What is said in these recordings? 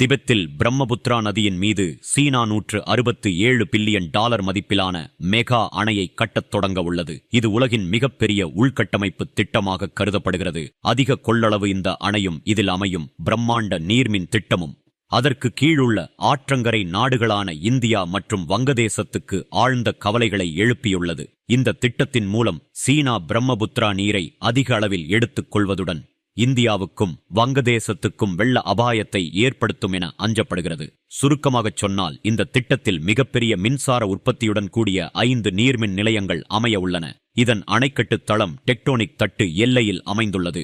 திபெத்தில் பிரம்மபுத்ரா நதியின் மீது சீனா நூற்று அறுபத்து ஏழு பில்லியன் டாலர் மதிப்பிலான மெகா அணையை கட்டத் தொடங்க உள்ளது. இது உலகின் மிகப்பெரிய உள்கட்டமைப்பு திட்டமாக கருதப்படுகிறது. அதிக கொள்ளளவு இந்த அணையும் இதில் அமையும் பிரம்மாண்ட நீர்மின் திட்டமும். அதற்கு கீழுள்ள ஆற்றங்கரை நாடுகளான இந்தியா மற்றும் வங்கதேசத்துக்கு ஆழ்ந்த கவலைகளை எழுப்பியுள்ளது. இந்த திட்டத்தின் மூலம் சீனா பிரம்மபுத்ரா நீரை அதிக அளவில் எடுத்துக் கொள்வதுடன் இந்தியாவுக்கும் வங்கதேசத்துக்கும் வெள்ள அபாயத்தை ஏற்படுத்தும் என அஞ்சப்படுகிறது. சுருக்கமாகச் சொன்னால் இந்த திட்டத்தில் மிகப்பெரிய மின்சார உற்பத்தியுடன் கூடிய ஐந்து நீர்மின் நிலையங்கள் அமைய உள்ளன. இதன் அணைக்கட்டு தளம் டெக்டோனிக் தட்டு எல்லையில் அமைந்துள்ளது.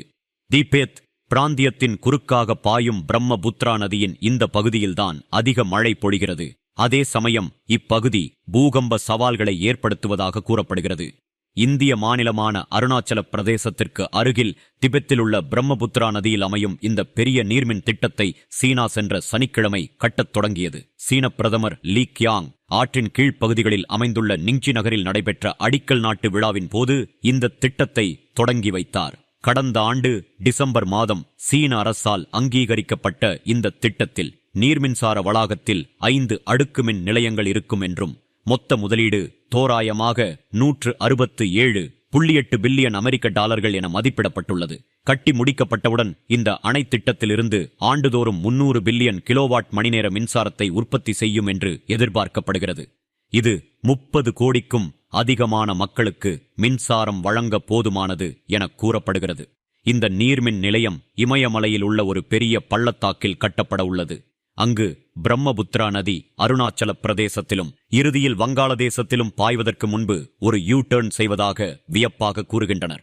தீபேத் பிராந்தியத்தின் குறுக்காக பாயும் பிரம்மபுத்ரா நதியின் இந்த பகுதியில்தான் அதிக மழை பொழிகிறது. அதே சமயம் இப்பகுதி பூகம்ப சவால்களை ஏற்படுத்துவதாக கூறப்படுகிறது. இந்திய மாநிலமான அருணாச்சல பிரதேசத்திற்கு அருகில் திபெத்தில் உள்ள பிரம்மபுத்திரா நதியில் அமையும் இந்த பெரிய நீர்மின் திட்டத்தை சீனா சென்ற சனிக்கிழமை கட்டத் தொடங்கியது. சீன பிரதமர் லீ கியாங் ஆற்றின் கீழ்ப்பகுதிகளில் அமைந்துள்ள நிங்சி நகரில் நடைபெற்ற அடிக்கல் நாட்டு விழாவின் போது இந்த திட்டத்தை தொடங்கி வைத்தார். கடந்த ஆண்டு டிசம்பர் மாதம் சீன அரசால் அங்கீகரிக்கப்பட்ட இந்த திட்டத்தில் நீர்மின்சார வளாகத்தில் ஐந்து அடுக்குமின் நிலையங்கள் இருக்கும் என்றும் மொத்த முதலீடு தோராயமாக நூற்று அறுபத்து ஏழு புள்ளி எட்டு பில்லியன் அமெரிக்க டாலர்கள் என மதிப்பிடப்பட்டுள்ளது. கட்டி முடிக்கப்பட்டவுடன் இந்த அணை திட்டத்திலிருந்து ஆண்டுதோறும் முன்னூறு பில்லியன் கிலோவாட் மணிநேர மின்சாரத்தை உற்பத்தி செய்யும் என்று எதிர்பார்க்கப்படுகிறது. இது முப்பது கோடிக்கும் அதிகமான மக்களுக்கு மின்சாரம் வழங்க போதுமானது என கூறப்படுகிறது. இந்த நீர்மின் நிலையம் இமயமலையில் உள்ள ஒரு பெரிய பள்ளத்தாக்கில் கட்டப்பட உள்ளது. அங்கு பிரம்மபுத்திரா நதி அருணாச்சல பிரதேசத்திலும் இறுதியில் வங்காளதேசத்திலும் பாய்வதற்கு முன்பு ஒரு யூ டர்ன் செய்வதாக வியப்பாக கூறுகின்றனர்.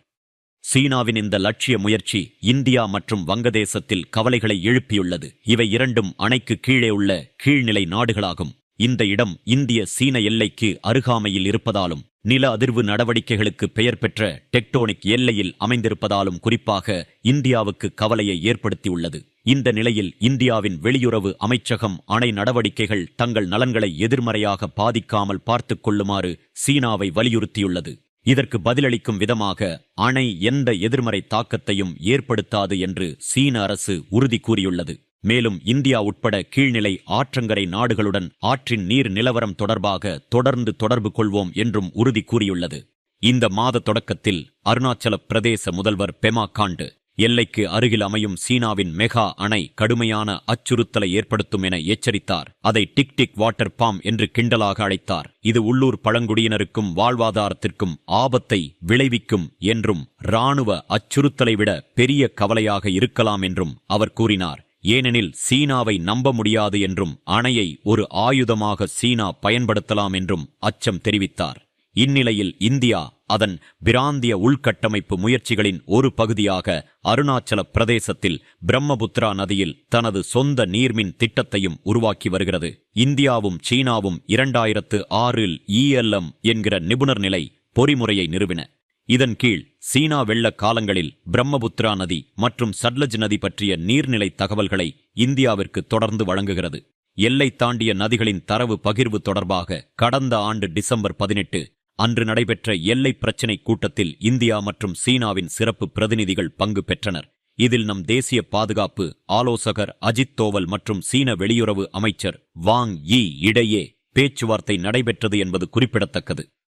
சீனாவின் இந்த லட்சிய முயற்சி இந்தியா மற்றும் வங்கதேசத்தில் கவலைகளை எழுப்பியுள்ளது. இவை இரண்டும் அணைக்கு கீழே உள்ள கீழ்நிலை நாடுகளாகும். இந்த இடம் இந்திய சீன எல்லைக்கு அருகாமையில் இருப்பதாலும் நில அதிர்வு நடவடிக்கைகளுக்கு பெயர் பெற்ற டெக்டோனிக் எல்லையில் அமைந்திருப்பதாலும் குறிப்பாக இந்தியாவுக்கு கவலையை ஏற்படுத்தியுள்ளது. இந்த நிலையில் இந்தியாவின் வெளியுறவு அமைச்சகம் அணை நடவடிக்கைகள் தங்கள் நலன்களை எதிர்மறையாக பாதிக்காமல் பார்த்துக் கொள்ளுமாறு சீனாவை வலியுறுத்தியுள்ளது. இதற்கு பதிலளிக்கும் விதமாக அணை எந்த எதிர்மறை தாக்கத்தையும் ஏற்படுத்தாது என்று சீன அரசு உறுதி கூறியுள்ளது. மேலும் இந்தியா உட்பட கீழ்நிலை ஆற்றங்கரை நாடுகளுடன் ஆற்றின் நீர் நிலவரம் தொடர்பாக தொடர்ந்து தொடர்பு கொள்வோம் என்றும் உறுதி கூறியுள்ளது. இந்த மாத தொடக்கத்தில் அருணாச்சல பிரதேச முதல்வர் பெமா காண்டு எல்லைக்கு அருகில் அமையும் சீனாவின் மெகா அணை கடுமையான அச்சுறுத்தலை ஏற்படுத்தும் என எச்சரித்தார். அதை டிக் டிக் வாட்டர் பாம் என்று கிண்டலாக அழைத்தார். இது உள்ளூர் பழங்குடியினருக்கும் வாழ்வாதாரத்திற்கும் ஆபத்தை விளைவிக்கும் என்றும் இராணுவ அச்சுறுத்தலை விட பெரிய கவலையாக இருக்கலாம் என்றும் அவர் கூறினார். ஏனெனில் சீனாவை நம்ப முடியாது என்றும் அணையை ஒரு ஆயுதமாக சீனா பயன்படுத்தலாம் என்றும் அச்சம் தெரிவித்தார். இந்நிலையில் இந்தியா அதன் பிராந்திய உள்கட்டமைப்பு முயற்சிகளின் ஒரு பகுதியாக அருணாச்சல பிரதேசத்தில் பிரம்மபுத்திரா நதியில் தனது சொந்த நீர்மின் திட்டத்தையும் உருவாக்கி வருகிறது. இந்தியாவும் சீனாவும் இரண்டாயிரத்து ஆறில் இஎல்எம் என்கிற நிபுணர் நிலை பொறிமுறையை நிறுவின. இதன் கீழ் சீனா வெள்ள காலங்களில் பிரம்மபுத்திரா நதி மற்றும் சட்லஜ் நதி பற்றிய நீர்நிலை தகவல்களை இந்தியாவிற்கு தொடர்ந்து வழங்குகிறது. எல்லை தாண்டிய நதிகளின் தரவு பகிர்வு தொடர்பாக கடந்த ஆண்டு டிசம்பர் பதினெட்டு அன்று நடைபெற்ற எல்லை பிரச்சினை கூட்டத்தில் இந்தியா மற்றும் சீனாவின் சிறப்பு பிரதிநிதிகள் பங்கு பெற்றனர். இதில் நம் தேசிய பாதுகாப்பு ஆலோசகர் அஜித் தோவல் மற்றும் சீன வெளியுறவு அமைச்சர் வாங் யி இடையே பேச்சுவார்த்தை நடைபெற்றது என்பது குறிப்பிடத்தக்கது.